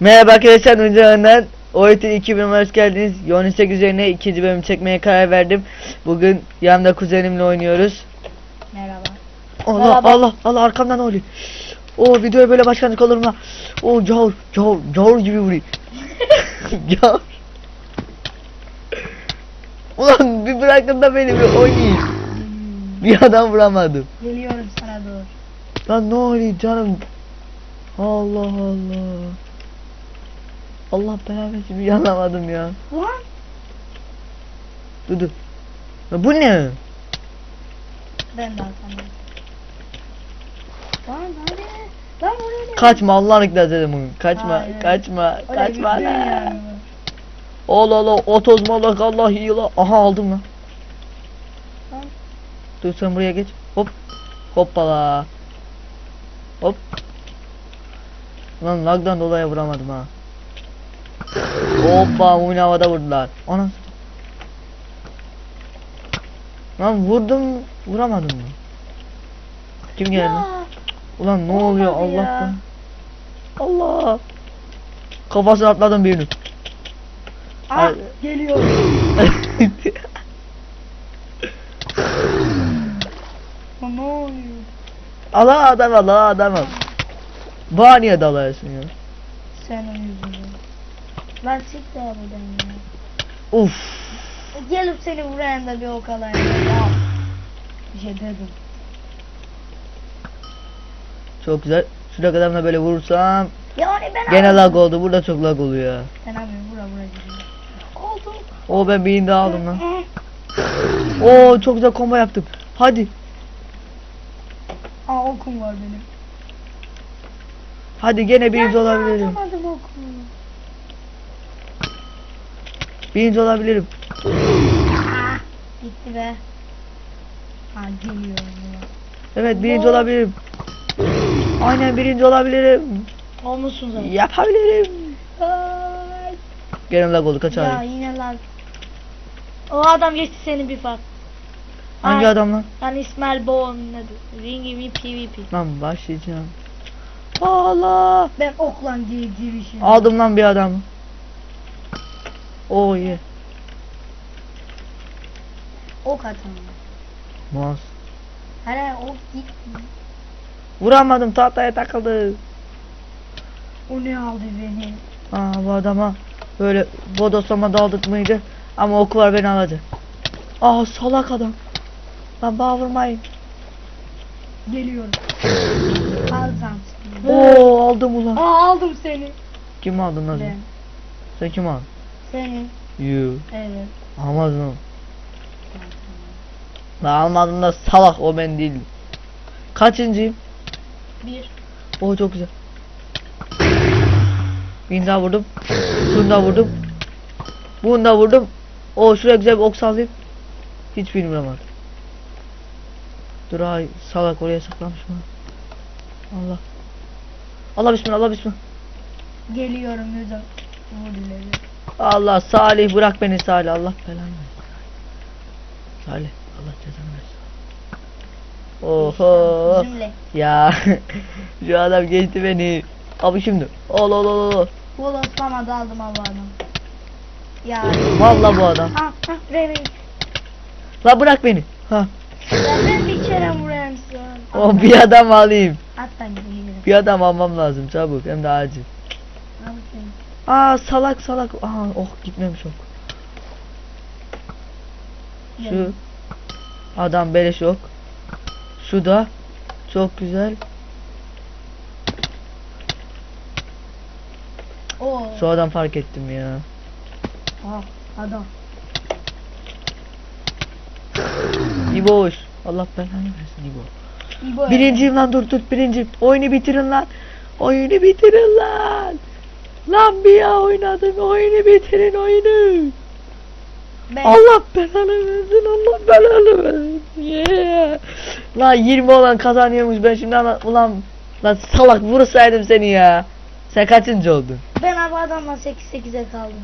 Merhaba arkadaşlar Ucağından OET 2000 hoş geldiniz. Yoğun istek üzerine ikinci bölüm çekmeye karar verdim. Bugün yanımda kuzenimle oynuyoruz. Merhaba. Allah Merhaba. Allah Allah arkamdan oluyor? O videoya böyle başkanlık olur mu? O cavur cavur cavur gibi vuruyor. cavur. Ulan bir bırakın da beni bir oynayayım. Bir adam vuramadım. Geliyorum sana doğru. Lan ne oluyor canım? Allah Allah. Allah versin bir yanamadım ya. Lan. Dur dur. Ya bu ne? Ben de atamıyorum. Lan hadi. Buraya ne? Kaçma Allah'ını ikna dedim bugün. Kaçma, Hayır. kaçma, Öyle kaçma lan. yani. Allah Allah otoz malak Allah iyi la. Aha aldım lan. Lan. Dur sen buraya geç. Hop. Hoppala. Hop. Lan lagdan dolayı vuramadım ha. Hoppa mumin havada vurdular. Ana. Lan vurdum vuramadım mı? Kim geldi? Ya. Ulan ne oluyor olmadı ya. Allah'tan. Allah. Kafasına atladım birini. Ah Ay. geliyor. Ne oluyor? Allah adam Allah adam al. Bana niye dalıyorsun ya? Senin yüzünden. Lan çık da buradan ya. Uf. Gelip seni vuran da bir ok alayım. Ya. Bir şey dedim. Çok güzel. Kadar da böyle vurursam Yani ben gene aldım. lag oldu. Burada çok lag oluyor. Sen abi vura vura gidiyor. Oldu. O ben birini daha aldım lan. Oo çok güzel combo yaptım. Hadi. Aa okum var benim. Hadi gene birinci olabilirim. Atamadım okumu. Birinci olabilirim. Gitti be. Ha geliyor. Evet birinci olabilirim. Aynen birinci olabilirim. Olmuşsun zaten. Yapabilirim. Ay. Gene lag oldu kaç Ya yine lag. O adam geçti seni bir fark. Hangi Ay. adam lan? Yani İsmail Boğan nedir? Ringi mi PvP. Lan başlayacağım. Allah. Ben oklan diye girişim. Aldım lan bir adam. Oh yeah. Ok atamam. Mouse. Hele ok git. Vuramadım tahtaya takıldı. O ne aldı beni? Aa bu adama böyle bodoslama daldırtmaydı ama oku var beni alacak. Aa salak adam. Lan bana vurmayın. Geliyorum. Alacağım. Oo aldım ulan. Aa aldım seni. Kim aldın sen? Ben. Sen kim aldın? Seni. You. Evet. Almadın o. Lan almadım da salak o ben değilim. Kaçıncıyım? Bir. Oo çok güzel. Birini daha vurdum. Bunu da vurdum. Bunu da vurdum. Oo şuraya güzel bir ok sallayayım. Hiç bilmiyorum Dur ay salak oraya saklamış mı? Allah. Allah bismillah Allah bismillah. Geliyorum yüzüm. Allah Salih bırak beni Salih Allah belanı. Salih Allah cezanı. Oho. Ya şu adam geçti beni. Abi şimdi. Ol ol ol ol. Bol atlamadı aldım Allah'ım. Ya. Valla bu adam. Ah ah Remy. La bırak beni. Ha. Ben bir kere vurayım sana. O bir adam alayım. Hatta gidelim. Bir adam almam lazım çabuk hem de acil. Aa salak salak. Aha oh gitmemiş ok. Şu adam beleş ok. Şu da çok güzel. Oo. Adam fark ettim ya. Ah adam. İboş. Allah belanı versin İbo. İbo Birinciyim lan dur tut birinciyim. Oyunu bitirin lan. Oyunu bitirin lan. Lan bir ya oynadım. Oyunu bitirin oyunu. Ben, Allah belanı versin. Allah belanı versin. Yeah. Lan 20 olan kazanıyormuş ben şimdi ana ulan lan salak vursaydım seni ya. Sen kaçıncı oldun? ben abi adamla 8-8'e kaldım.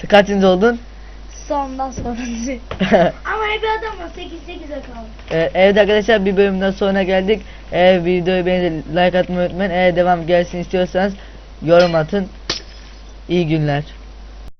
Sen kaçıncı oldun? Sondan sonra. Ama hep adamla 8-8'e kaldım. Ee, evet arkadaşlar bir bölümden sonra geldik. Eğer videoyu beğenip like atmayı unutmayın. Eğer devam gelsin istiyorsanız yorum atın. İyi günler.